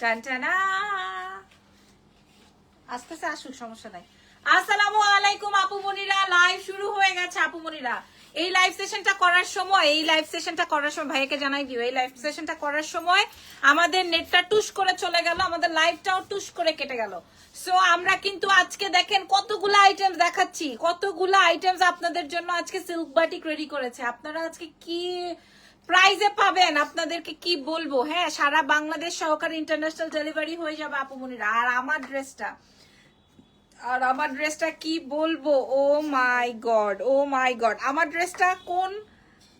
টান টানা আস্তে আস্তে আসুক, সমস্যা নাই। আসসালামু আলাইকুম, আপু মনিরা। লাইভ শুরু হয়ে গেছে, আপু মনিরা। এই লাইভ সেশনটা করার সময়, এই লাইভ সেশনটা করার সময় ভাইকে জানাই দিও, এই লাইভ সেশনটা করার সময় আমাদের নেটটা টুস করে চলে গেল, আমাদের লাইভটাও টুস করে কেটে গেল। সো আমরা কিন্তু আজকে দেখেন কতগুলো আইটেমস দেখাচ্ছি, কতগুলো আইটেমস আপনাদের জন্য আজকে সিল্ক বাটিক রেডি করেছে। আপনারা আজকে কি প্রাইজে পাবেন। আপনাদেরকে কি বলব? হ্যাঁ সারা বাংলাদেশ সহকারে ইন্টারন্যাশনাল ডেলিভারি হয়ে যাবে আপুমনিরা আর আমার ড্রেসটা আর আমার ড্রেসটা কি বলব? ও my god oh my god আমার ড্রেসটা কোন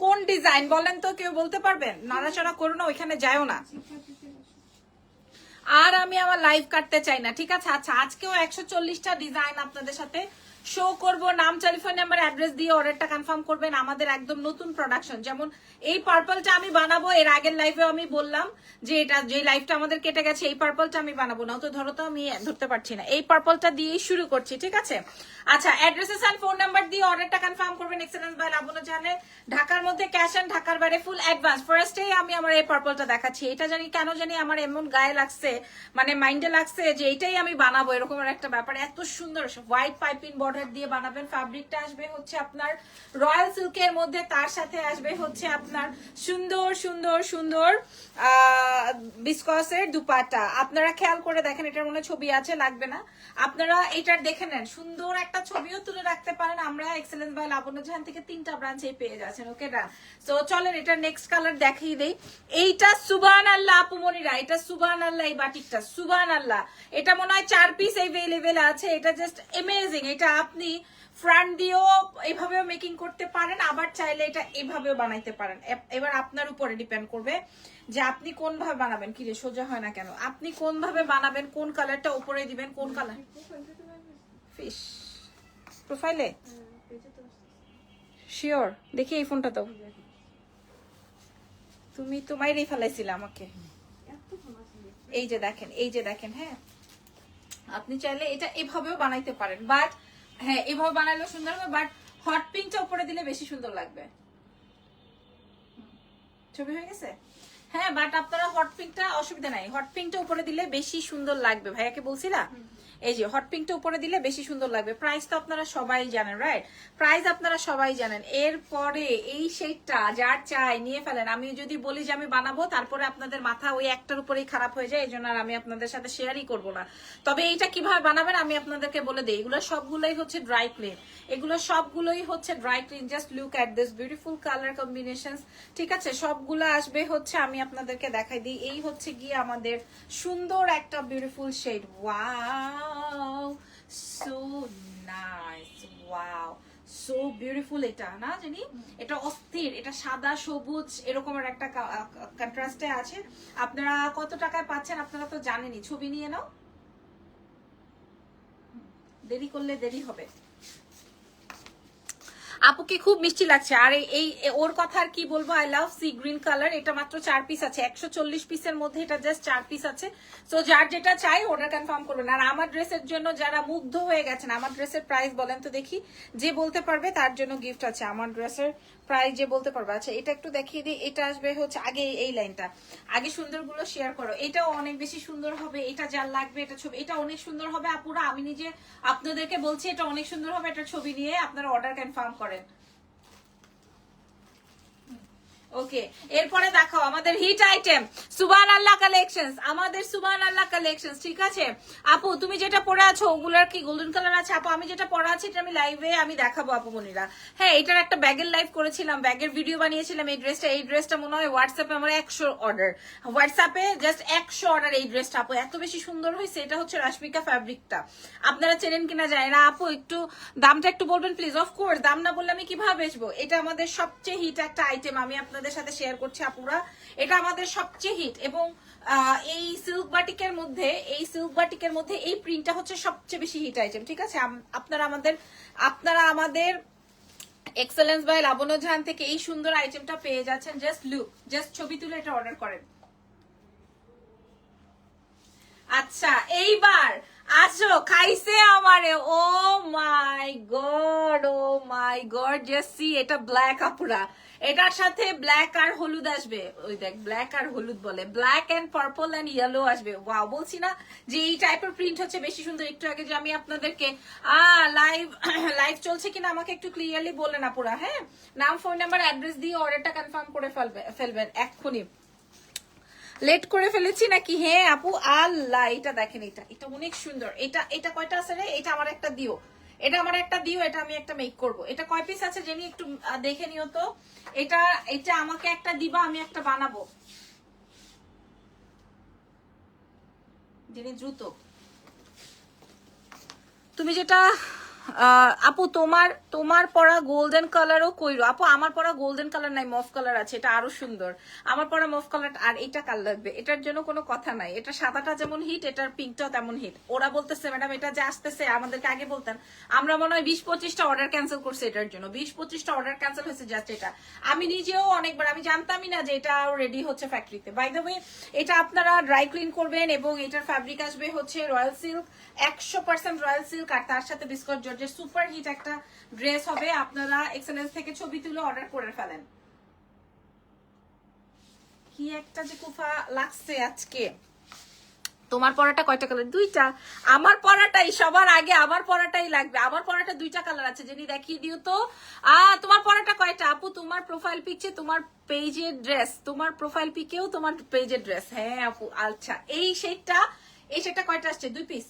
কোন ডিজাইন বলেন তো কেউ বলতে পারবেন? নাড়াচড়া করো না, ওইখানে যায়ও না। আর আমি আমার লাইভ কাটতে চাই না, ঠিক আছে? আচ্ছা আজকেও একশো চল্লিশটা ডিজাইন আপনাদের সাথে শো করব, নাম টেলিফোন নাম্বার অ্যাড্রেস দিয়ে অর্ডারটা কনফার্ম করবেন আমাদের একদম নতুন প্রোডাকশন যেমন এই পার্পলটা আমি বানাবো, এর আগের লাইভে আমি বললাম যে এটা, যে লাইভটা আমাদের কেটে গেছে, এই পার্পলটা আমি বানাবো। না তো ধরো তো আমি ধরতে পারছি না। এই পার্পলটা দিয়েই শুরু করছি, ঠিক আছে? আচ্ছা অ্যাড্রেসেস অ্যান্ড ফোন নাম্বার দিয়ে অর্ডারটা কনফার্ম করবেন এক্সেলেন্স বাই লাবণা জানে ঢাকার মধ্যে ক্যাশ অ্যান্ড ঢাকার বাইরে ফুল অ্যাডভান্স ফার্স্টেই আমি আমার এই পার্পলটা দেখাচ্ছি। এটা জানি কেন জানি আমার এমন গায়ে লাগছে মানে মাইন্ডে লাগছে যে এটাই আমি বানাবো, এরকম একটা ব্যাপার। এত সুন্দর হোয়াইট পাইপিং বর্ডার দিয়ে বানাবেন। ফ্যাব্রিকটা আসবে হচ্ছে আপনার রয়্যাল সিল্কের মধ্যে, তার সাথে আসবে হচ্ছে আপনার সুন্দর সুন্দর সুন্দর বিসকসের দুপাটা। আপনারা খেয়াল করে দেখেন, এটার মনে ছবি আছে, লাগবে না। আপনারা এটার দেখে নেন। সুন্দর একটা ছবিও তুলে রাখতে পারেন। আমরা এক্সেলেন্স বাই লাবণ্য জাহান থেকে তিনটা ব্রাঞ্চে পেয়ে যাচ্ছেন ওকে ডান সো চলেন, এটা নেক্সট কালার দেখিয়ে দেই। এইটা সুবান আল্লাহ আপুমনিরা এটা সুবান আল্লাহ, এই বাটিকটা। সুবান আল্লাহ। এটা মনে হয় চার পিস এভেলেবেল আছে। এটা জাস্ট এমেজিং এটা আপনি ফ্রন্ট দিয়েও এভাবেও মেকিং করতে পারেন, আবার চাইলে এটা এভাবেও বানাইতে পারেন। এবার আপনার উপরে ডিপেন্ড করবে যে আপনি কোন ভাবে বানাবেন। কি রে, সোজা হয় না কেন? আপনি কোন ভাবে বানাবেন, কোন কালারটা উপরে দিবেন, কোন কালার ফিশ প্রোফাইলে শিওর দেখি এই ফোনটা তো তুমি তোমারই ফেলাইছিলে আমাকে। এই যে দেখেন, এই যে দেখেন হ্যাঁ? আপনি চাইলে এটা এভাবেও বানাইতে পারেন বাট হ্যাঁ এভাবে বানালেও সুন্দর হবে বাট হট পিঙ্কটা উপরে দিলে বেশি সুন্দর লাগবে। ছবি হয়ে গেছে? হ্যাঁ বাট আপনারা হট পিঙ্কটা অসুবিধা নাই। হট পিঙ্কটা উপরে দিলে বেশি সুন্দর লাগবে। ভাইয়াকে বলছিলা? এই যে হট পিঙ্কটা উপরে দিলে বেশি সুন্দর লাগবে। প্রাইস তো আপনারা সবাই জানেন রাইট প্রাইস আপনারা সবাই জানেন। এরপরে এই শেডটা যার চাই, নিয়ে ফেলেন। আমি যদি বলি যে আমি বানাবো, তারপরে আপনাদের মাথা ওই একটার উপরেই খারাপ হয়ে যায় এই জন্য আর আমি আপনাদের সাথে শেয়ারই করব না। তবে এইটা কীভাবে বানাবেন, আমি আপনাদেরকে বলে দিই। এগুলো সবগুলোই হচ্ছে ড্রাই ক্লিন এগুলো সবগুলোই হচ্ছে dry clean just look at this beautiful colour combination ঠিক আছে? সবগুলো আসবে হচ্ছে, আমি আপনাদেরকে দেখাই দিই। এই হচ্ছে গিয়ে আমাদের সুন্দর একটা beautiful shade so nice wow so beautiful এটা না জানি? এটা অস্থির এটা সাদা সবুজ এরকমের একটা কন্ট্রাস্টে আছে। আপনারা কত টাকায় পাচ্ছেন আপনারা তো জানেনই। ছবি নিয়ে নাও। দেরি করলে দেরি হবে। আপুকে খুব মিষ্টি লাগছে। আর এই- ওর কথা আর কি বলব? I love sea green colour এটা মাত্র চার পিস আছে। একশো চল্লিশ পিসের মধ্যে এটা জাস্ট চার পিস আছে। সো যার যেটা চাই অর্ডার কনফার্ম করবেন আর আমার ড্রেসের জন্য যারা মুগ্ধ হয়ে গেছেন, আমার ড্রেসের প্রাইস বলেন তো দেখি, যে বলতে পারবে তার জন্য গিফট আছে। আমার ড্রেসের প্রাইস যে বলতে পারবে। আচ্ছা এটা একটু দেখিয়ে দিই। এটা আসবে হচ্ছে আগে এই- এই লাইনটা আগে সুন্দরগুলো শেয়ার করো। এটাও অনেক বেশি সুন্দর হবে। এটা যার লাগবে, এটা ছবি এটা অনেক সুন্দর হবে। আপুরা, আমি নিজে আপনাদেরকে বলছি, এটা অনেক সুন্দর হবে এটা ছবি নিয়ে আপনারা অর্ডার কনফার্ম করেন। ওকে এরপরে দেখো, আমাদের হিট আইটেম সুবান আল্লাহ কালেকশনস আমাদের সুবান আল্লাহ কালেকশনস ঠিক আছে? আপু, তুমি যেটা পরে আছো, ওগুলোর কি গোল্ডেন কালার আছে? আপু, আমি যেটা পরে আছি, এটা আমি লাইভে আমি দেখাবো, আপু মনিরা। হ্যাঁ এটার একটা ব্যাগের লাইভ করেছিলাম ব্যাগের ভিডিও বানিয়েছিলাম এই ড্রেসটা এই ড্রেসটা মনে হয় হোয়াটসঅ্যাপে আমার একশো অর্ডার হোয়াটসঅ্যাপে জাস্ট একশো অর্ডার এই ড্রেসটা আপু, এত বেশি সুন্দর হয়েছে, এটা হচ্ছে রাশমিকা ফ্যাব্রিকটা আপনারা চেনেন কিনা যায় না, আপু, একটু দামটা একটু বলবেন প্লিজ অফ কোর্স দাম না বললে আমি কীভাবে বেচবো? এটা আমাদের সবচেয়ে হিট একটা আইটেম আমি আপনাদের সাথে শেয়ার করছি আপুরা। এটা আমাদের সবচেয়ে হিট এবং এই সিল্ক বাটিকের মধ্যে, এই সিল্ক বাটিকের মধ্যে এই প্রিন্টটা হচ্ছে সবচেয়ে বেশি হিট আইটেম ঠিক আছে? আপনারা আমাদের আপনারা আমাদের এক্সেলেন্স বাই লাবণ্য জাহান থেকে এই সুন্দর আইটেমটা পেয়ে যাচ্ছেন। জাস্ট লুক জাস্ট ছবি তুলে এটা অর্ডার করেন। আচ্ছা এইবার আসো, খাইছে আমারে। Oh my god, oh my god জেসি এটা ব্ল্যাক আপুরা। এটার সাথে ব্ল্যাক আর হলুদ আসবে। ওই দেখ ব্ল্যাক আর হলুদ বলে। Black and purple and yellow আসবে। ওয়াও বলছি না যে এই টাইপের প্রিন্ট হচ্ছে বেশি সুন্দর। একটু আগে যে আমি আপনাদেরকে, আ লাইভ লাইভ চলছে কিনা আমাকে একটু ক্লিয়ারলি বলেন আপুরা হ্যাঁ? নাম ফোন নাম্বার অ্যাড্রেস দিয়ে অর্ডারটা কনফার্ম করে ফেলবে, ফেলবেন, এক্ষুনি। লেট করে ফেলেছি নাকি? হ্যাঁ আপু, আল্লাহ, এটা দেখেন এটা। এটা অনেক সুন্দর। এটা এটা কয়টা আছে রে? এটা আমার একটা দিও। এটা আমার একটা দিও, এটা আমি একটা মেক করব। এটা কয় পিস আছে জেনি, একটু দেখে নিও তো। এটা এটা আমাকে একটা দিবা, আমি একটা বানাবো। জেনি দ্রুত। তুমি যেটা আপু, তোমার তোমার পরা গোল্ডেন কালারও কইরো। আপু, আমার পরা গোল্ডেন কালার নাই মফ কালার আছে, এটা আরও সুন্দর। আমার পরা মফ কালার আর এটা কাল লাগবে? এটার জন্য কোনো কথা নাই। এটা সাদাটা যেমন হিট এটার পিঙ্কটাও তেমন হিট ওরা বলতেছে ম্যাডাম এটা যে আসতেছে, আমাদেরকে আগে বলতেন। আমরা মনে হয় বিশ পঁচিশটা অর্ডার ক্যান্সেল করছে এটার জন্য। বিশ পঁচিশটা অর্ডার ক্যান্সেল হয়েছে জাস্ট এটা। আমি নিজেও অনেকবার, আমি জানতামই না যে এটা রেডি হচ্ছে ফ্যাক্টরিতে বাই দ্য ওয়ে এটা আপনারা ড্রাই ক্লিন করবেন এবং এটার ফ্যাব্রিক আসবে হচ্ছে রয়্যাল সিল্ক একশো পার্সেন্ট রয়্যাল সিল্ক আর তার সাথে বিস্কট জর্জের সুপার হিট একটা ড্রেস হবে, আপনারা এক্সেলেন্স থেকে ছবি তুলে অর্ডার করে ফেলেন। কি একটা যে কুফা লাগছে আজকে। তোমার পরাটা কয়টা কালার দুইটা। আমার পরাটাই, সবার আগে আমার পরাটাই লাগবে। আমার পরাটা দুইটা কালার আছে যিনি দেখিয়ে দিও তো। আ, তোমার পরাটা কয়টা? আপু, তোমার প্রোফাইল পিকছে তোমার পেজের ড্রেস তোমার প্রোফাইল পিকেও তোমার পেজের ড্রেস হ্যাঁ আপু আচ্ছা। এই শেডটা এই শেডটা কয়টা আসছে? দুই পিস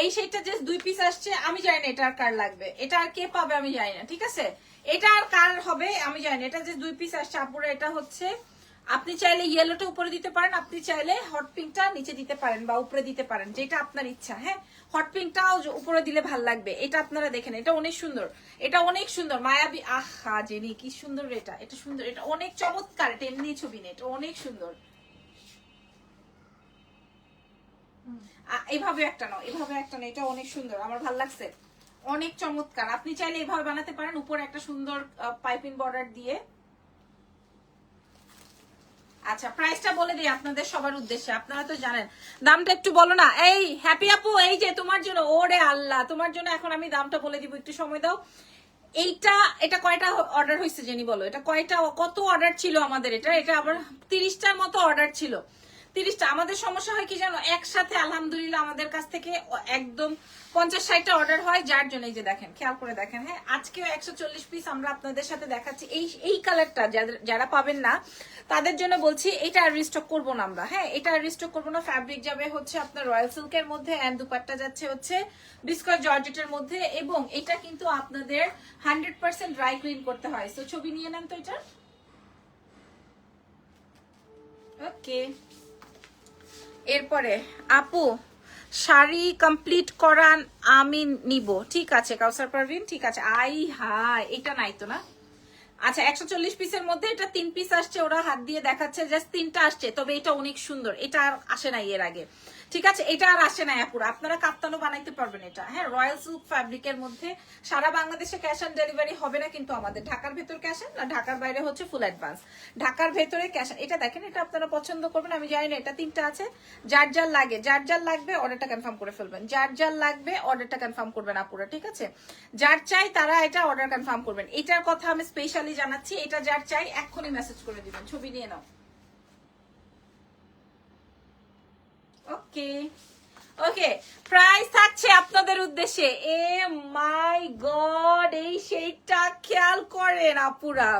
এই শেডটা যে দুই পিস আসছে, আমি জানি না এটা আর কার লাগবে। এটা আর কে পাবে আমি জানি না, ঠিক আছে? এটা আর কার হবে আমি জানি না, এটা যে দুই পিস আসছে। আপুরা, এটা হচ্ছে, আপনি চাইলে ইয়েলোটা উপরে দিতে পারেন, আপনি চাইলে হট পিঙ্কটা নিচে দিতে পারেন বা উপরে দিতে পারেন, যেটা আপনার ইচ্ছা হ্যাঁ? হট পিঙ্কটাও উপরে দিলে ভালো লাগবে, এটা আপনারা দেখেন, এটা অনেক সুন্দর, এটা অনেক সুন্দর, মায়াবী, আহা, জেনি, কি সুন্দর এটা এটা সুন্দর, এটা অনেক চমৎকার, এটা এমনি ছবি নেই এটা অনেক সুন্দর। এভাবে একটা নাও, এভাবে একটা নাও এটা অনেক সুন্দর, আমার ভালো লাগছে। অনেক চমৎকার, আপনি চাইলে এভাবে বানাতে পারেন, উপরে একটা সুন্দর পাইপিং বর্ডার দিয়ে। আচ্ছা প্রাইসটা বলে দিই আপনাদের সবার উদ্দেশ্যে, আপনারা তো জানেন। দামটা একটু বলো না, এই হ্যাপি আপু, এই যে তোমার জন্য, ওরে আল্লাহ, তোমার জন্য এখন আমি দামটা বলে দিব, একটু সময় দাও। এইটা, এটা কয়টা অর্ডার হয়েছে জেনি বলো? এটা কয়টা, কত অর্ডার ছিল আমাদের? এটা এটা আবার তিরিশটার মতো অর্ডার ছিল। তিরিশটা। আমাদের সমস্যা হয় কি জানো? একসাথে আলহামদুলিল্লাহ আমাদের কাছ থেকে একদম পঞ্চাশ ষাটটা অর্ডার হয়, যার জন্য এই যে দেখেন, খেয়াল করে দেখেন হ্যাঁ? আজকেও একশো চল্লিশ পিস আমরা আপনাদের সাথে দেখাচ্ছি। এই এই কালারটা যারা পাবেন না, তাদের জন্য বলছি, এটা আর রিস্টক করব না আমরা হ্যাঁ? এটা আর রিস্টক করব না। ফ্যাব্রিক যাবে হচ্ছে আপনার রয়্যাল সিল্কের মধ্যে অ্যান্ড দুপাট্টা যাচ্ছে হচ্ছে বিস্কট জর্জেটের মধ্যে এবং এটা কিন্তু আপনাদের হান্ড্রেড পার্সেন্ট ড্রাই ক্লিন করতে হয়। তো ছবি নিয়ে নেন তো এটা। ওকে এরপরে, আপু, শাড়ি কমপ্লিট করান, আমি নিব। ঠিক আছে, কাউসার পারভিন, ঠিক আছে। আই হা এটা নাই তো না? আচ্ছা একশো চল্লিশ পিসের মধ্যে এটা তিন পিস আসছে, ওরা হাত দিয়ে দেখাচ্ছে জাস্ট তিনটা আসছে, তবে এটা অনেক সুন্দর। এটা আর আসে নাই এর আগে। ঠিক আছে, এটা আর আসে না আপুরা আপনারা কাপ্তানো বানাইতে পারবেন এটা। হ্যাঁ রয়্যাল সিল্ক ফ্যাব্রিকের মধ্যে সারা বাংলাদেশে ক্যাশ অন ডেলিভারি হবে না, কিন্তু আমাদের ঢাকার ভেতর ক্যাশ না ঢাকার বাইরে হচ্ছে ফুল অ্যাডভান্স ঢাকার ভেতরে ক্যাশ এটা দেখেন, এটা আপনারা পছন্দ করবেন, আমি জানি না, এটা তিনটা আছে। যার যার লাগে, যার যার লাগবে অর্ডারটা কনফার্ম করে ফেলবেন। যার যার লাগবে অর্ডারটা কনফার্ম করবেন আপুরা, ঠিক আছে? যার চাই তারা এটা অর্ডার কনফার্ম করবেন। এটার কথা আমি স্পেশালি জানাচ্ছি, এটা যার চাই, এক্ষুনি মেসেজ করে দিবেন, ছবি নিয়ে নাও। ওকে ওকে প্রাইস থাকছে আপনাদের উদ্দেশ্যে। এ মাই গড এই শেডটা খেয়াল করেন আপুরা।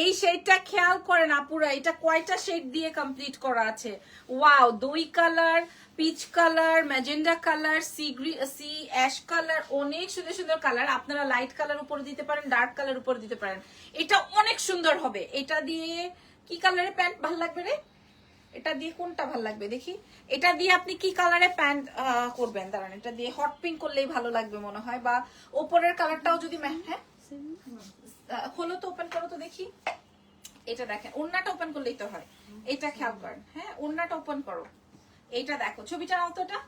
এই শেডটা খেয়াল করেন আপুরা, এটা কয়টা শেড দিয়ে কমপ্লিট করা আছে? ওয়াও দুই colour peach colour magenta colour sea sea ash colour অনেক সুন্দর সুন্দর কালার আপনারা লাইট কালার উপরে দিতে পারেন ডার্ক কালার উপরে দিতে পারেন। এটা অনেক সুন্দর হবে। এটা দিয়ে কি কালারের প্যান্ট ভালো লাগবে রে? এটা দিয়ে কোনটা ভালো লাগবে? দেখি। এটা দিয়ে আপনি কি কালারে প্যান্ট করবেন? দাঁড়ান, এটা দিয়ে হট পিঙ্ক করলেই ভালো লাগবে মনে হয়, বা ওপরের কালারটাও যদি মে- হ্যাঁ? খোলো তো ওপেন করো তো দেখি। এটা দেখেন, ওড়নাটা ওপেন করলেই তো হয়। এটা খেয়াল করেন হ্যাঁ? ওড়নাটা ওপেন করো। এইটা দেখো ছবিটা নাও তো এটা।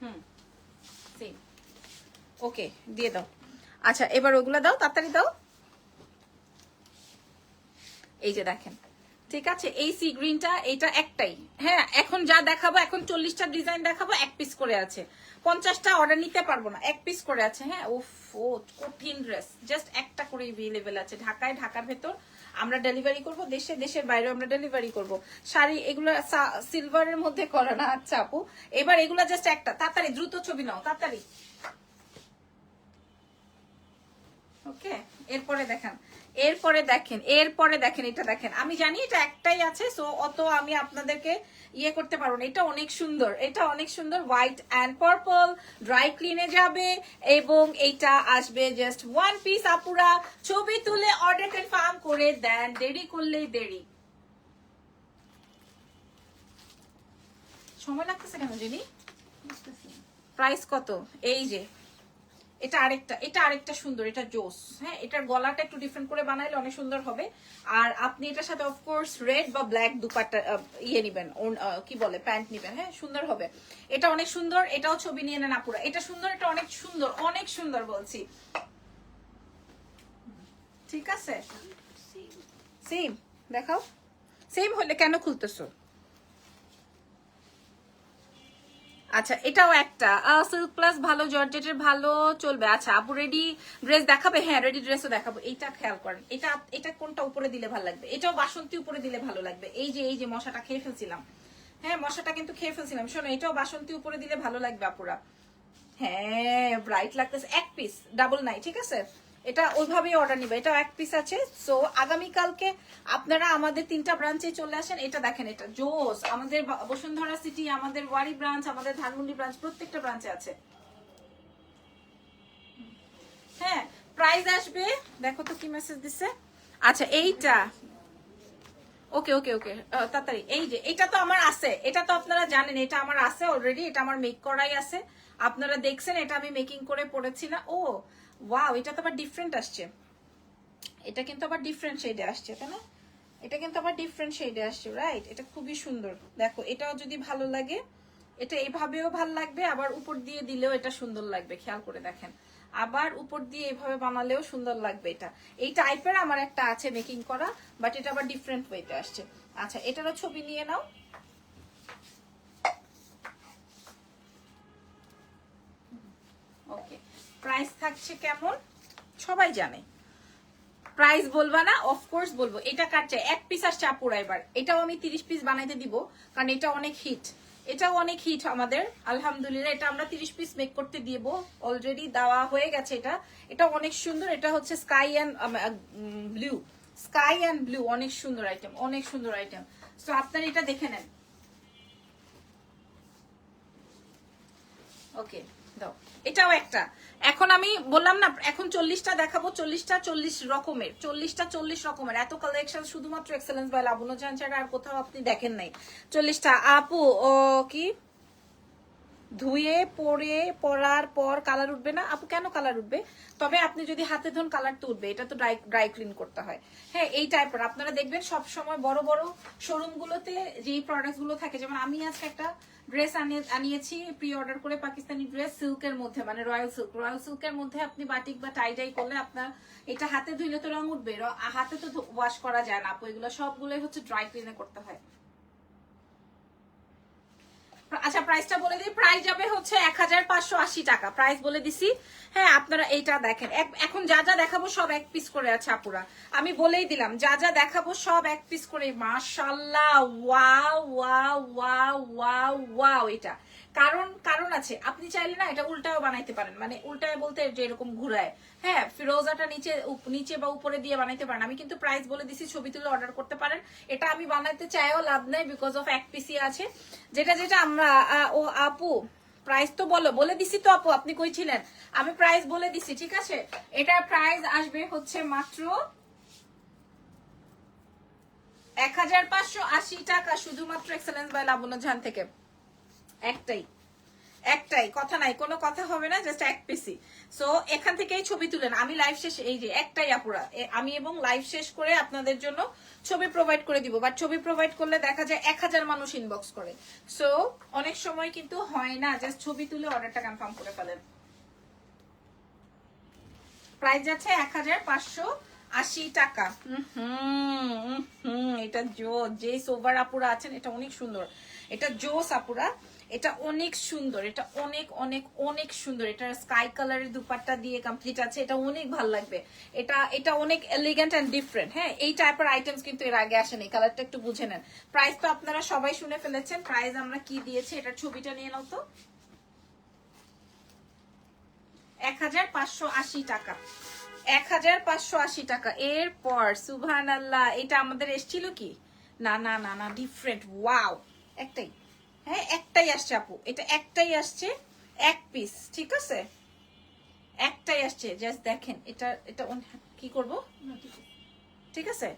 হুম ওকে দিয়ে দাও। আচ্ছা এবার ওগুলা দাও, তাড়াতাড়ি দাও। এই যে দেখেন। ঠিক আছে, এই সি গ্রিনটা এটা একটাই। হ্যাঁ এখন যা দেখাবো, এখন চল্লিশটা ডিজাইন দেখাবো, এক পিস করে আছে। পঞ্চাশটা অর্ডার নিতে পারব না, এক পিস করে আছে হ্যাঁ? ও, কঠিন ড্রেস জাস্ট একটা করে অ্যাভেলেবেল আছে, ঢাকায়, ঢাকার ভেতর আমরা ডেলিভারি করব, দেশে, দেশের বাইরে আমরা ডেলিভারি করব। শাড়ি এগুলো সিলভারের মধ্যে করে না আচ্ছা আপু। এবার এগুলো জাস্ট একটা, তাড়াতাড়ি, দ্রুত ছবি নাও, তাড়াতাড়ি। ওকে এরপরে দেখেন। এরপরে দেখেন এরপরে দেখেন এটা দেখেন। আমি জানি এটা একটাই আছে সো অত আমি আপনাদেরকে ইয়ে করতে পারব না। এটা অনেক সুন্দর এটা অনেক সুন্দর। হোয়াইট অ্যান্ড পার্পল ড্রাই ক্লিনে যাবে এবং এইটা আসবে জাস্ট ওয়ান পিস আপুরা ছবি তুলে অর্ডার কনফার্ম করে দেন। দেরি করলেই দেরি। সময় লাগতেছে কেন জিনি? প্রাইস কত? এই যে। এটা আরেকটা এটা আরেকটা সুন্দর এটা জোস হ্যাঁ? এটার গলাটা একটু ডিফারেন্ট করে বানাইলে অনেক সুন্দর হবে। আর আপনি এটার সাথে অফকোর্স রেড বা ব্ল্যাক দুপাট্টা আহ, ইয়ে নিবেন কি বলে প্যান্ট নিবেন হ্যাঁ? সুন্দর হবে। এটা অনেক সুন্দর এটাও ছবি নিয়ে নেন আপুরা। এটা সুন্দর এটা অনেক সুন্দর অনেক সুন্দর বলছি। ঠিক আছে? সেম দেখাও। সেম হলে কেন খুলতেছো? আচ্ছা এটাও একটা। সিল্ক প্লাস ভালো, জর্জেটের ভালো, চলবে। আচ্ছা আপু রেডি ড্রেস দেখাবে? হ্যাঁ রেডি ড্রেসও দেখাবো। এইটা খেয়াল করেন। এটা এটা কোনটা উপরে দিলে ভালো লাগবে? এটাও বাসন্তী উপরে দিলে ভালো লাগবে। এই যে এই যে মশাটা খেয়ে ফেলছিলাম। হ্যাঁ মশাটা কিন্তু খেয়ে ফেলছিলাম। শোনো, এটাও বাসন্তী উপরে দিলে ভালো লাগবে, আপুরা। হ্যাঁ ব্রাইট লাগতেছে। এক পিস ডাবল নাই ঠিক আছে? এটা ওইভাবেই অর্ডার নিবে। এটা এক পিস আছে। সো আগামীকালকে আপনারা আমাদের তিনটা ব্রাঞ্চে চলে আসেন। এটা দেখেন, এটা জোস। আমাদের বসুন্ধরা সিটি আমাদের ওয়ারি ব্রাঞ্চ আমাদের ধানমন্ডি ব্রাঞ্চ প্রত্যেকটা ব্রাঞ্চে আছে। হ্যাঁ প্রাইস আসবে। দেখো তো কি মেসেজ দিছে। আচ্ছা এইটা। ওকে ওকে ওকে তাড়াতাড়ি। এই যে, এটা তো আমার আছে। এটা তো আপনারা জানেন, এটা আমার আছে অলরেডি এটা আমার মেক করাই আছে। আপনারা দেখছেন, এটা আমি মেকিং করে পড়েছি না। ও ওয়াও এটা তো আবার ডিফারেন্ট আসছে। এটা কিন্তু আবার ডিফারেন্ট শেডে আসছে, তাই না? এটা কিন্তু আবার ডিফারেন্ট শেডে আসছে রাইট এটা খুবই সুন্দর। দেখো, এটাও যদি ভালো লাগে, এটা এইভাবেও ভালো লাগবে, আবার উপর দিয়ে দিলেও এটা সুন্দর লাগবে, খেয়াল করে দেখেন। আবার উপর দিয়ে এভাবে বানালেও সুন্দর লাগবে এটা। এই টাইপের আমার একটা আছে মেকিং করা বাট এটা আবার ডিফারেন্ট ওয়েতে আসছে। আচ্ছা এটারও ছবি নিয়ে নাও। ওকে প্রাইস থাকছে কেমন? সবাই জানে। প্রাইস বলবা না অফকোর্স বলব। এটা চাই? এক পিস আসছে আপুরা এবার। এটাও আমি তিরিশ পিস বানাইতে দিব, কারণ এটা অনেক হিট এটাও অনেক হিট আমাদের, আলহামদুলিল্লাহ। এটা আমরা তিরিশ পিস মেক করতে দিব। অলরেডি দেওয়া হয়ে গেছে এটা। এটা অনেক সুন্দর। এটা হচ্ছে sky and blue sky and blue অনেক সুন্দর আইটেম অনেক সুন্দর আইটেম সো আপনারা এটা দেখে নেন। ওকে দাও। এটাও একটা। এখন আমি বললাম না, এখন চল্লিশটা দেখাবো, চল্লিশটা চল্লিশ রকমের, চল্লিশটা চল্লিশ রকমের। এত কালেকশন শুধুমাত্র এক্সেলেন্স বাই লাবণ্য জান ছাড়া আর কোথাও আপনি দেখেন নাই। চল্লিশটা। আপু, ও, কি? ধুয়ে, পরে, পরার পর কালার উঠবে না। আপু, কেন কালার উঠবে? তবে আপনি যদি হাতে ধন কালার তো উঠবে। এটা তো ড্রাই ড্রাই ক্লিন করতে হয়। হ্যাঁ এই টাইপের আপনারা দেখবেন সব সময় বড় বড় শোরুম গুলোতে যেই প্রোডাক্টগুলো থাকে, যেমন আমি আজকে একটা ড্রেস আনিয়েছি প্রি অর্ডার করে পাকিস্তানি ড্রেস সিল্কের মধ্যে মানে রয়্যাল সিল্ক রয়্যাল সিল্কের মধ্যে আপনি বাটিক বা টাই ডাই করলে আপনার এটা হাতে ধুইলে তো রং উঠবে। হাতে তো ওয়াশ করা যায় না, আপু। এগুলো সবগুলোই হচ্ছে ড্রাই ক্লিনে করতে হয়। আচ্ছা প্রাইসটা বলে দিই। প্রাইস যাবে হচ্ছে এক হাজার পাঁচশো আশি টাকা। প্রাইস বলে দিছি। হ্যাঁ আপনারা এইটা দেখেন। এখন যা যা দেখাবো সব এক পিস করে আছে আপুরা। আমি বলেই দিলাম, যা যা দেখাবো সব এক পিস করে মাশাল্লাহ ওয়া ওয়া ওয়া ওয়া ওয়া এটা। কারণ কারণ আছে। আপনি চাইলে না এটা উল্টাও বানাইতে পারেন। মানে উল্টায় বলতে যে এরকম ঘুরায়। হ্যাঁ ফিরোজাটা নিচে নিচে বা উপরে দিয়ে বানাইতে পারেন। আমি কিন্তু প্রাইস বলে দিছি, ছবি তুলে অর্ডার করতে পারেন। এটা আমি বানাইতে চাইও লাভ নাই বিকজ অফ এক পিসি আছে। যেটা যেটা আমরা ও, আপু প্রাইস তো বলো। বলে দিছি তো আপু, আপনি কই ছিলেন? আমি প্রাইস বলে দিছি, ঠিক আছে? এটার প্রাইস আসবে হচ্ছে মাত্র এক হাজার পাঁচশো আশি টাকা, শুধুমাত্র এক্সেলেন্স বাই লাবণ্য ঝান থেকে। একটাই। একটাই। কথা নাই। কোনো কথা হবে না জাস্ট এক পিসি সো এখান থেকেই ছবি তুলেন। আমি লাইভ শেষ, এই যে, একটাই আপুরা। আমি এবং লাইভ শেষ করে আপনাদের জন্য ছবি প্রোভাইড করে দিব। বাট ছবি প্রোভাইড করলে দেখা যায় এক হাজার মানুষ ইনবক্স করে। সো অনেক সময় কিন্তু হয় না জাস্ট ছবি তুলে অর্ডারটা কনফার্ম করে ফেলেন। প্রাইস যাচ্ছে এক হাজার পাঁচশো আশি টাকা। হুম হুম এটা জো যে সোভার আপুরা আছেন, এটা অনেক সুন্দর। এটা জোস আপুরা, এটা অনেক সুন্দর, এটা অনেক অনেক অনেক সুন্দর। এটা স্কাই কালারের দুপাট্টা দিয়ে কমপ্লিট আছে, এটা অনেক ভালো লাগবে। এটা এটা অনেক এলিগেন্ট অ্যান্ড ডিফারেন্ট হ্যাঁ? এই টাইপের আইটেমস কিন্তু এর আগে আসেনি কালারটা একটু বুঝে নেন। প্রাইস তো আপনারা সবাই শুনে ফেলেছেন প্রাইস আমরা কি দিয়েছি এটার ছবিটা নিয়ে নাও তো। এক হাজার পাঁচশো আশি টাকা। এক হাজার পাঁচশো আশি টাকা। এরপর সুবহান আল্লাহ এটা আমাদের এসছিল কি? না না না না ডিফারেন্ট ওয়াও একটাই। হ্যাঁ একটাই আসছে আপু। এটা একটাই আসছে এক পিস ঠিক আছে? একটাই আসছে জাস্ট দেখেন এটা এটা কি করব? ঠিক আছে।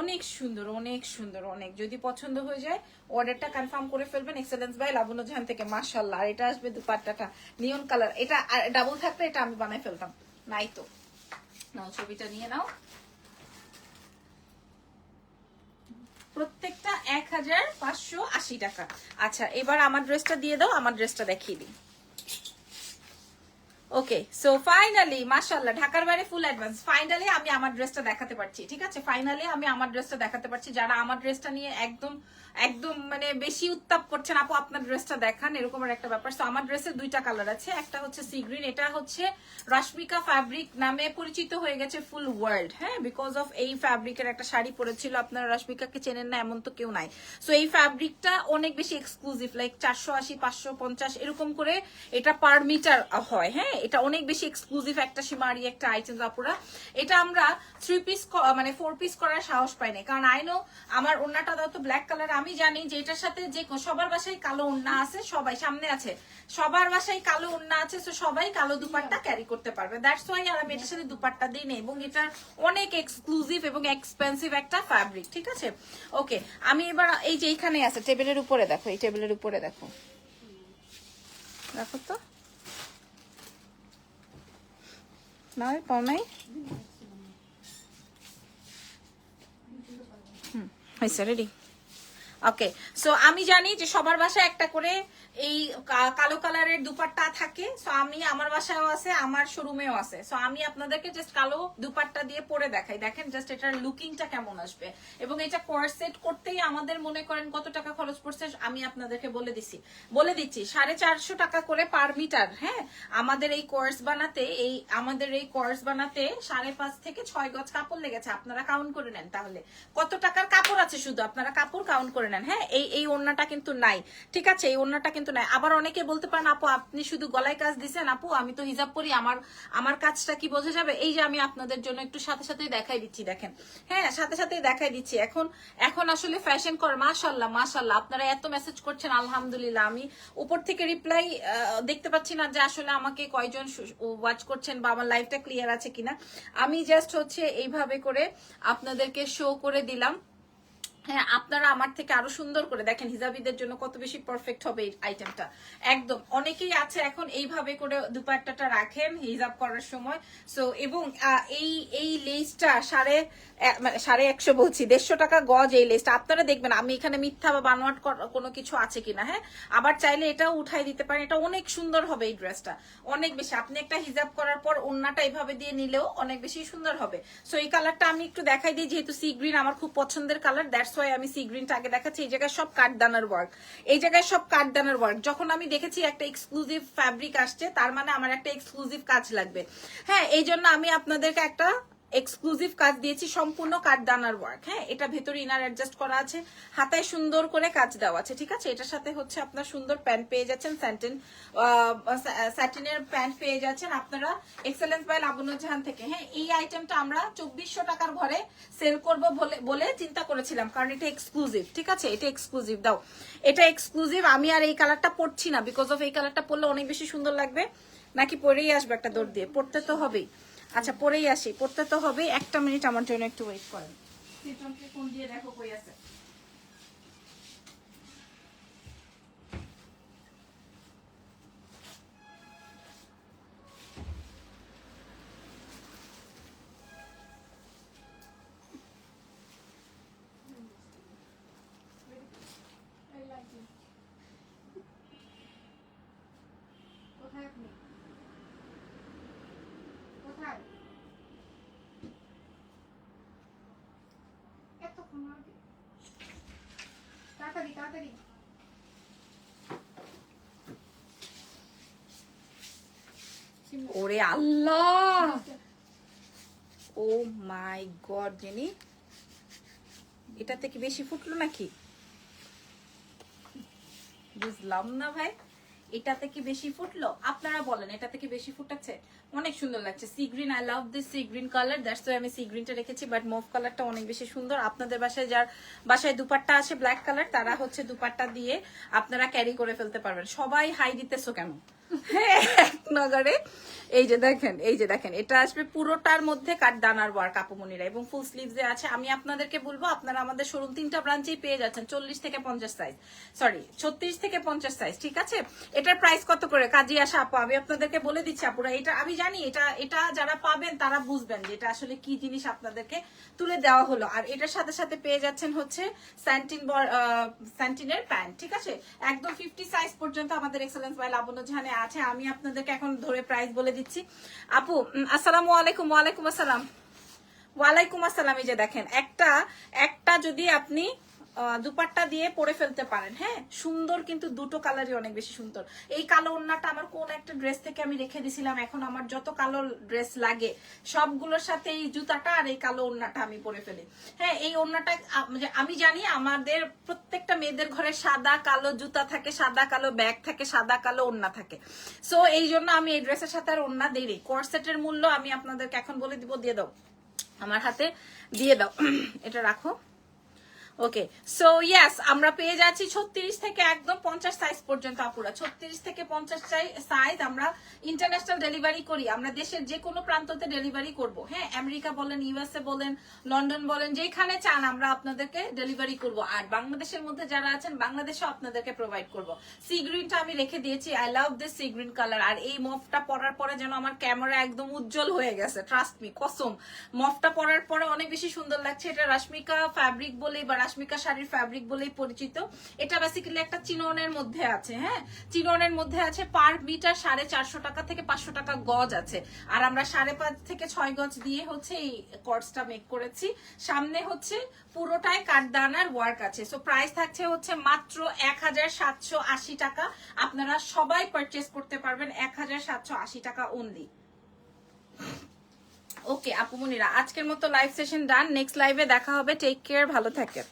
অনেক সুন্দর অনেক সুন্দর অনেক। যদি পছন্দ হয়ে যায় অর্ডারটা কনফার্ম করে ফেলবেন এক্সেলেন্স বাই লাবণ্য জাহান থেকে মাশাল্লাহ আর এটা আসবে দুপাট্টাটা নিয়ন কালার এটা ডাবল থাকলে এটা আমি বানাই ফেলতাম নাই তো। নাও, ছবিটা নিয়ে নাও। প্রত্যেকটা এক হাজার পাঁচশো আশি টাকা। আচ্ছা এবার আমার ড্রেসটা দিয়ে দাও, আমার ড্রেসটা দেখিয়ে দিই। ওকে সো ফাইনালি মাশাল্লাহ ঢাকার বাইরে ফুল অ্যাডভান্স ফাইনালি আমি আমার ড্রেসটা দেখাতে পারছি, ঠিক আছে? ফাইনালি আমি আমার ড্রেসটা দেখাতে পারছি। যারা আমার ড্রেসটা নিয়ে একদম একদম মানে বেশি উত্তাপ করছেন আপু, আপনার ড্রেসটা দেখান, এরকম একটা ব্যাপার। সো আমার ড্রেসের দুইটা কালার আছে। একটা হচ্ছে সি গ্রিন এটা হচ্ছে রশ্মিকা ফ্যাব্রিক নামে পরিচিত হয়ে গেছে ফুল ওয়ার্ল্ড হ্যাঁ? বিকজ অফ এই ফ্যাব্রিকের একটা শাড়ি পরেছিল। আপনারা রশ্মিকাকে চেনেন না, এমন তো কেউ নাই। সো এই ফ্যাব্রিকটা অনেক বেশি এক্সক্লুসিভ লাইক চারশো আশি, পাঁচশো পঞ্চাশ, এরকম করে এটা পার মিটার হয় হ্যাঁ? এটা অনেক বেশি এক্সক্লুসিভ একটা সীমারি একটা আইটেম আপুরা এটা আমরা থ্রি পিস মানে ফোর পিস করার সাহস পাই না কারণ আই নো আমার ওন্নাটা দাও তো ব্ল্যাক কালার আমি জানি যে এটার সাথে যে সবার বাসায় কালো ওন্না আছে, সবাই সামনে আছে। সবার বাসায় কালো ওন্না আছে তো সবাই কালো দুপাট্টা ক্যারি করতে পারবে। দ্যাটস ওয়াই আর আমি এটার সাথে দুপাট্টা দিই না এবং এটা অনেক এক্সক্লুসিভ এবং এক্সপেন্সিভ একটা ফ্যাব্রিক ঠিক আছে? ওকে আমি এবার এই যে এইখানে আছে টেবিলের উপরে দেখো, এই টেবিলের উপরে দেখো। দেখো তো? পাও নাই হুম হয়েছে রেডি ওকে সো আমি জানি যে সবার বাসায় একটা করে এই কালো কালারের দুপাট্টা থাকে সো আমি আমার বাসায়ও আছে, আমার শোরুমেও আছে। সো আমি আপনাদেরকে জাস্ট কালো দুপাট্টা দিয়ে পরে দেখাই। দেখেন জাস্ট এটার লুকিংটা কেমন আসবে। এবং এটা কোয়ারসেট করতেই আমাদের মনে করেন কত টাকা খরচ পড়ছে, আমি আপনাদেরকে বলে দিছি। বলে দিচ্ছি, সাড়ে চারশো টাকা করে পার মিটার হ্যাঁ? আমাদের এই কোর্স বানাতে, এই, আমাদের এই কোর্স বানাতে সাড়ে পাঁচ থেকে ছয় গজ কাপড় লেগেছে। আপনারা কাউন্ট করে নেন তাহলে। কত টাকার কাপড় আছে শুধু? আপনারা কাপড় কাউন্ট করে নেন হ্যাঁ? এই এই ওড়নাটা কিন্তু নাই। ঠিক আছে, এই ওড়নাটা কিন্তু নাই। আবার অনেকে বলতে পারেন, আপু, আপনি শুধু গলায় কাজ দিচ্ছেন আপু, আমি তো হিজাব পরি, আমার আমার কাজটা কি বোঝা যাবে? এই যে আমি আপনাদের জন্য একটু সাথে সাথেই দেখাই দিচ্ছি, দেখেন। হ্যাঁ সাথে সাথেই দেখাই দিচ্ছি। এখন এখন আসলে ফ্যাশন কর মাশাল্লাহ মাশাল্লাহ আপনারা এত মেসেজ করছেন, আলহামদুলিল্লাহ, আমি উপর থেকে রিপ্লাই দেখতে পাচ্ছি না যে আসলে আমাকে কয়জন ওয়াচ করছেন বা আমার লাইফটা ক্লিয়ার আছে কিনা। আমি জাস্ট হচ্ছে এইভাবে করে আপনাদেরকে শো করে দিলাম। হ্যাঁ আপনারা আমার থেকে আরও সুন্দর করে দেখেন, হিজাবিদের জন্য কত বেশি পারফেক্ট হবে এই আইটেমটা একদম, অনেকেই আছে এখন এইভাবে করে দুপাট্টাটা রাখেন হিজাব করার সময়। সো এবং এই এই লেসটা সাড়ে মানে সাড়ে একশো বলছি, দেড়শো টাকা গজ এই লেসটা আপনারা দেখবেন, আমি এখানে মিথ্যা বা বানোয়াট কোনো কিছু আছে কিনা হ্যাঁ? আবার চাইলে এটাও উঠাই দিতে পারেন, এটা অনেক সুন্দর হবে এই ড্রেসটা অনেক বেশি, আপনি একটা হিজাব করার পর ওন্নাটা এইভাবে দিয়ে নিলেও অনেক বেশি সুন্দর হবে। সো এই কালারটা আমি একটু দেখাই দিই, যেহেতু সি গ্রিন আমার খুব পছন্দের কালার দ্যাটস ওয়াই আমি সি গ্রিনটা আগে দেখাচ্ছি। এই জায়গায় সব কাঠদানার ওয়ার্ক এই জায়গায় সব কাঠদানার ওয়ার্ক যখন আমি দেখেছি একটা এক্সক্লুসিভ ফ্যাব্রিক আসছে, তার মানে আমার একটা এক্সক্লুসিভ কাজ লাগবে। হ্যাঁ এই জন্য আমি আপনাদেরকে একটা এক্সক্লুসিভ কাজ দিয়েছি, সম্পূর্ণ কাঠদানার ওয়ার্ক হ্যাঁ? এটা ভেতরে ইনার অ্যাডজাস্ট করা আছে, হাতায় সুন্দর করে কাজ দেওয়া আছে, ঠিক আছে? এটার সাথে হচ্ছে আপনার সুন্দর প্যান্ট পেয়ে যাচ্ছেন স্যান্টিন স্যাটিনের প্যান্ট পেয়ে যাচ্ছেন আপনারা এক্সেলেন্স বাই লাবণ্য জাহান থেকে হ্যাঁ? এই আইটেমটা আমরা চব্বিশশো টাকার ঘরে সেল করব বলে বলে চিন্তা করেছিলাম, কারণ এটা এক্সক্লুসিভ ঠিক আছে? এটা এক্সক্লুসিভ দাও। এটা এক্সক্লুসিভ আমি আর এই কালারটা পরছি না বিকজ অফ এই কালারটা পরলে অনেক বেশি সুন্দর লাগবে। নাকি পরেই আসবে একটা দৌড় দিয়ে? পড়তে তো হবেই। আচ্ছা পরেই আসি। পড়তে তো হবে একটা মিনিট আমার জন্য একটু ওয়েট করেন। দিয়ে দেখো কই আছে? তাড়াতাড়ি তাড়াতাড়ি। ওরে আল্লাহ! ও মাই গড, জেনি। এটা থেকে বেশি ফুটলো নাকি? বুঝলাম না ভাই। এটা থেকে বেশি ফুটলো? আপনারা বলেন, এটা থেকে বেশি ফুটাচ্ছে? অনেক সুন্দর লাগছে। Sea green I love this sea green colour that's why আমি সি গ্রিনটা রেখেছি বাট মুভ কালারটা অনেক বেশি সুন্দর। আপনাদের বাসায় যার বাসায় দুপাট্টা আছে ব্ল্যাক কালার তারা হচ্ছে দুপাট্টা দিয়ে আপনারা ক্যারি করে ফেলতে পারবেন। সবাই হাই দিতেছো কেন? নগরে এই যে দেখেন, এই যে দেখেন, এটা আসবে পুরোটার মধ্যে কাঠদানার ওয়ার কাপুমনিরা এবং ফুল স্লিভস এ আছে। আমি আপনাদেরকে বলব, আপনারা আমাদের শোরুম তিনটা ব্রাঞ্চেই পেয়ে যাচ্ছেন, চল্লিশ থেকে পঞ্চাশ সাইজ সরি ছত্রিশ থেকে পঞ্চাশ সাইজ ঠিক আছে? এটার প্রাইস কত করে? কাজী আসা আপু, আমি আপনাদেরকে বলে দিচ্ছি, আপুরা, এটা আমি জানি, এটা এটা যারা পাবেন তারা বুঝবেন যে এটা আসলে কি জিনিস আপনাদেরকে তুলে দেওয়া হলো। আর এটার সাথে সাথে পেয়ে যাচ্ছেন হচ্ছে স্যান্টিন স্যান্টিনের প্যান্ট, ঠিক আছে? একদম ফিফটি সাইজ পর্যন্ত আমাদের এক্সেলেন্স বাই লাবণ্য জাহানে আছে। আমি আপনাদেরকে এখন ধরে প্রাইস বলে দিচ্ছি। আপু আসসালামু আলাইকুম, ওয়ালাইকুম আসসালাম। ওয়ালাইকুম আসসালাম, এই যে দেখেন, একটা একটা যদি আপনি দুপাট্টা দিয়ে পরে ফেলতে পারেন। হ্যাঁ সুন্দর কিন্তু দুটো কালারই অনেক বেশি সুন্দর। এই কালো ওন্নাটা আমার কোন একটা ড্রেস থেকে আমি রেখে দিছিলাম, এখন আমার যত কালো ড্রেস লাগে, সবগুলোর সাথে এই জুতাটা আর এই কালো ওন্নাটা আমি পরে ফেলি। হ্যাঁ এই ওন্নাটা আমি জানি আমাদের প্রত্যেকটা মেয়েদের ঘরে সাদা কালো জুতা থাকে, সাদা কালো ব্যাগ থাকে, সাদা কালো ওন্না থাকে। সো এই জন্য আমি এই ড্রেসের সাথে আর ওন্না দেই কোর্সেটের মূল্য আমি আপনাদেরকে এখন বলে দিব, দিয়ে দাও। আমার হাতে দিয়ে দাও। এটা রাখো। ওকে সো ইয়েস আমরা পেয়ে যাচ্ছি ছত্রিশ থেকে একদম পঞ্চাশ সাইজ পর্যন্ত আপুরা। ছত্রিশ থেকে পঞ্চাশ সাইজ আমরা ইন্টারন্যাশনাল ডেলিভারি করি। আমরা দেশের যে কোনো প্রান্ততে ডেলিভারি করব। হ্যাঁ আমেরিকা বলেন ইউএসএ বলেন, লন্ডন বলেন, যেখানে চান আমরা আপনাদেরকে ডেলিভারি করব। আর বাংলাদেশের মধ্যে যারা আছেন, বাংলাদেশেও আপনাদেরকে প্রোভাইড করব। সি গ্রিনটা আমি রেখে দিয়েছি। I love this sea green colour আর এই মফটা পরার পরে যেন আমার ক্যামেরা একদম উজ্জ্বল হয়ে গেছে। ট্রাস্ট মি কসম। মফটা পরার পরে অনেক বেশি সুন্দর লাগছে। এটা রাশমিকা ফ্যাব্রিক বলেই বা রাশমিকা শাড়ির ফ্যাব্রিক বলেই পরিচিত। এটা বেসিক্যালি একটা চিননের মধ্যে আছে হ্যাঁ? চিননের মধ্যে আছে পার মিটার সাড়ে চারশো টাকা থেকে পাঁচশো টাকা গজ আছে। আর আমরা সাড়ে পাঁচ থেকে ছয় গজ দিয়ে হচ্ছে এই কর্সটা মেক করেছি। সামনে হচ্ছে পুরোটাই কাঠদানার ওয়ার্ক আছে। সো প্রাইস থাকছে হচ্ছে মাত্র এক হাজার সাতশো আশি টাকা। আপনারা সবাই পারচেস করতে পারবেন এক হাজার সাতশো আশি টাকা অনলি ওকে আপুমনিরা আজকের মতো লাইভ সেশন ডান নেক্সট লাইভে দেখা হবে। টেক কেয়ার ভালো থাকেন।